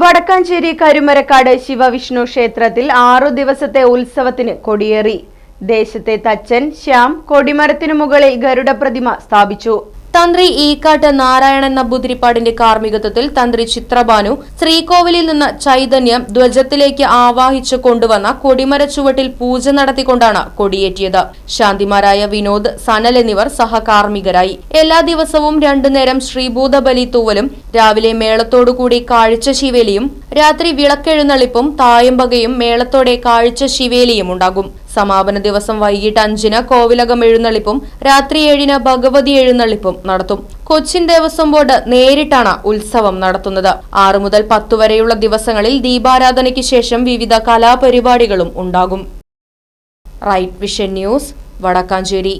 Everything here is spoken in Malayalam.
Vadakkanchery Karumarakkad Shivavishnu ക്ഷേത്രത്തിൽ ആറു ദിവസത്തെ ഉത്സവത്തിന് കൊടിയേറി. ദേശത്തെ തച്ചൻ ശ്യാം കൊടിമരത്തിനു മുകളിൽ ഗരുഡ പ്രതിമ സ്ഥാപിച്ചു. തന്ത്രി ഈക്കാട്ട് നാരായണൻ നമ്പൂതിരിപ്പാടിന്റെ കാർമ്മികത്വത്തിൽ തന്ത്രി ചിത്രഭാനു ശ്രീകോവിലിൽ നിന്ന് ചൈതന്യം ധ്വജത്തിലേക്ക് ആവാഹിച്ചു കൊണ്ടുവന്ന കൊടിമര ചുവട്ടിൽ പൂജ നടത്തിക്കൊണ്ടാണ് കൊടിയേറ്റിയത്. ശാന്തിമാരായ വിനോദ് സനൽ എന്നിവർ സഹകാർമ്മികരായി. എല്ലാ ദിവസവും രണ്ടു നേരം ശ്രീഭൂതബലി തൂവലും രാവിലെ മേളത്തോടുകൂടി കാഴ്ച ശിവേലിയും രാത്രി വിളക്കെഴുന്നള്ളിപ്പും തായമ്പകയും മേളത്തോടെ കാഴ്ച ശിവേലിയും ഉണ്ടാകും. സമാപന ദിവസം വൈകിട്ട് അഞ്ചിന് കോവിലകം എഴുന്നള്ളിപ്പും രാത്രി ഏഴിന് ഭഗവതി എഴുന്നള്ളിപ്പും നടത്തും. കൊച്ചിൻ ദേവസ്വം ബോർഡ് നേരിട്ടാണ് ഉത്സവം നടത്തുന്നത്. ആറു മുതൽ പത്തു വരെയുള്ള ദിവസങ്ങളിൽ ദീപാരാധനയ്ക്ക് ശേഷം വിവിധ കലാപരിപാടികളും ഉണ്ടാകും. Right Vision News Vadakkanchery.